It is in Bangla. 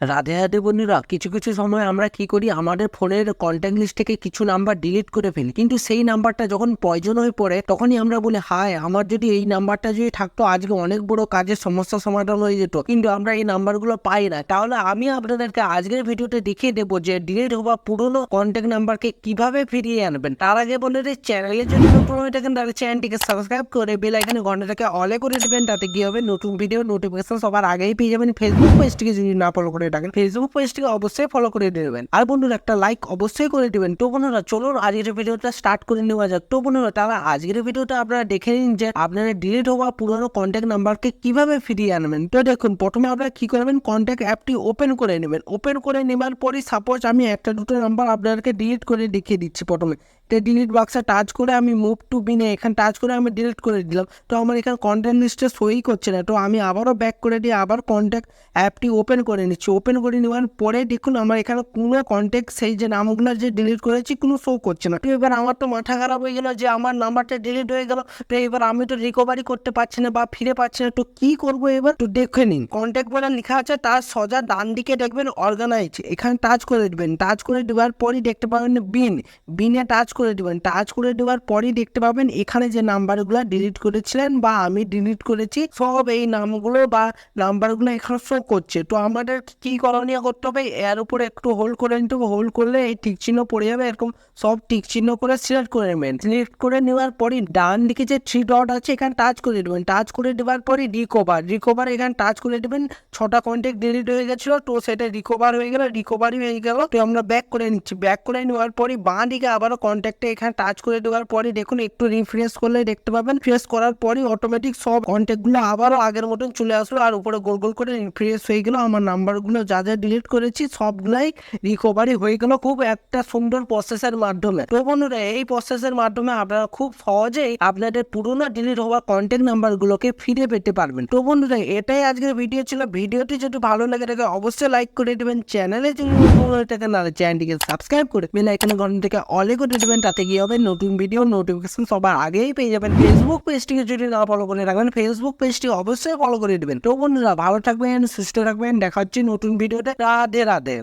রাধে রাধে বন্ধুরা, কিছু কিছু সময় আমরা কি করি, আমাদের ফোনের কন্ট্যাক্ট লিস্ট থেকে কিছু নাম্বার ডিলিট করে ফেলি। কিন্তু সেই নাম্বারটা যখন প্রয়োজন হয়ে পড়ে, তখনই আমরা বলি, হায়, আমার যদি এই নাম্বারটা যদি থাকতো, আজকে অনেক বড় কাজের সমস্যা সমাধান হয়ে যেত। কিন্তু আমরা এই নাম্বারগুলো পাই না। তাহলে আমি আপনাদেরকে আজকের ভিডিওতে দেখিয়ে দেবো যে ডিলিট হওয়া পুরনো কন্ট্যাক্ট নাম্বারকে কীভাবে ফিরিয়ে আনবেন। তার আগে বলে যে চ্যানেলে যদি নতুন হয়ে থাকেন, তাহলে চ্যানেলটিকে সাবস্ক্রাইব করে বেল আইকনে ঘন্টাটাকে অলে করে দেবেন, তাতে কি হবে? নতুন ভিডিও নোটিফিকেশন সবার আগেই পেয়ে যাবেন। ফেসবুক পেজটিকে যদি না ফলো করে থাকেন ফেসবুক পেজটিকে অবশ্যই ফলো করে দেবেন আর বন্ধুরা, একটা লাইক অবশ্যই করে দিবেন। তো বন্ধুরা, চলুন আজকের ভিডিওটা স্টার্ট করে নেওয়া যাক। তো বন্ধুরা তারা আজকের ভিডিওটা আপনারা দেখে নিন যে আপনারা ডিলিট হওয়া পুরনো কন্ট্যাক্ট নাম্বারকে কীভাবে ফিরিয়ে আনবেন। তো দেখুন, প্রথমে আপনারা কি করবেন কন্ট্যাক্ট অ্যাপটি ওপেন করে নেবেন। ওপেন করে নেবার পরই সাপোজ আমি একটা দুটো নাম্বার আপনাদেরকে ডিলিট করে দেখিয়ে দিচ্ছি প্রথমে। তো ডিলিট বাক্সে টাচ করে আমি মুভ টু বিনে এখানে টাচ করে আমি ডিলিট করে দিলাম। তো আমার এখানে কন্ট্যাক্ট লিস্টে সই করছে না। তো আমি আবারও ব্যাক করে দিয়ে আবার কন্ট্যাক্ট অ্যাপটি ওপেন করে নিচ্ছি। ওপেন করে নেওয়ার পরে দেখুন আমার এখানে কোনো কন্ট্যাক্ট সেই যে নামগুলো যে ডিলিট করেছি কোনো শো করছে না। এবার আমার তো মাথা খারাপ হয়ে গেল যে আমার নাম্বারটা ডিলিট হয়ে গেল। তো এবার আমি তো রিকভারি করতে পারছি না বা ফিরে পাচ্ছি না। তো কি করব এবার? তো দেখে নিন কন্ট্যাক্ট বলে লেখা আছে, তার সোজা ডান দিকে দেখবেন অর্গানাইজ এখানে টাচ করে দেবেন। টাচ করে দেওয়ার পরই দেখতে পাবেন বিন বিনে টাচ করে দেবেন। টাচ করে দেওয়ার পরই দেখতে পাবেন এখানে যে নাম্বারগুলো ডিলিট করেছিলেন বা আমি ডিলিট করেছি, সব এই নামগুলো বা নাম্বারগুলো এখানে শো করছে। তো আমাদের কি করণীয় করতে হবে? এর উপরে একটু হোল্ড করে নিতে হবে। হোল্ড করলে এই টিক চিহ্ন পড়ে যাবে। এরকম সব টিক চিহ্ন করে সিলেক্ট করে নেবেন। সিলেক্ট করে নেওয়ার পরই ডান দিকে যে থ্রি ডট আছে, এখানে টাচ করে দেবেন। টাচ করে দেওয়ার পরই রিকভার রিকভার এখানে টাচ করে দেবেন। ছটা কন্ট্যাক্ট ডিলিট হয়ে গেছিল, তো সেটা রিকভার হয়ে গেল রিকভারি হয়ে গেল। তো আমরা ব্যাক করে নিচ্ছি। ব্যাক করে নেওয়ার পরই বাঁ দিকে আবারও কন্ট্যাক্টে এখানে টাচ করে দেওয়ার পরে দেখুন, একটু রিফ্রেশ করলে দেখতে পাবেন। ফ্রেশ করার পরই অটোমেটিক সব কন্ট্যাক্টগুলো আবারও আগের মতন চলে আসলো। আর উপরে গোল গোল করে রিফ্রেশ হয়ে গেল। আমার নাম্বারগুলো যা যা ডিলিট করেছি সবগুলাই রিকভারি হয়ে গেল খুব একটা সুন্দর প্রসেসের মাধ্যমে। তো বন্ধুরা, এই প্রসেসের মাধ্যমে আপনারা খুব সহজেই আপনাদের পুরোনো ডিলিট হওয়া কন্ট্যাক্ট নাম্বারগুলোকে ফিরে পেতে পারবেন। তো বন্ধুরা, এটাই আজকের ভিডিও ছিল। ভিডিওটি যদি ভালো লাগে থাকে, অবশ্যই লাইক করে দেবেন। চ্যানেলে যদি তাহলে চ্যানেলটিকে সাবস্ক্রাইব করে বেল আইকনে ঘণ্টা থেকে অলে করে দেবেন। তাতে কি হবে নতুন ভিডিও নোটিফিকেশন সবার আগেই পেয়ে যাবেন। ফেসবুক পেজটিকে যদি না ফলো করে রাখবেন ফেসবুক পেজটি অবশ্যই ফলো করে দেবেন। তো বন্ধুরা, ভালো থাকবেন, সুস্থ থাকবেন। দেখা হচ্ছে নতুন ভিডিওতে রাধে রাধে।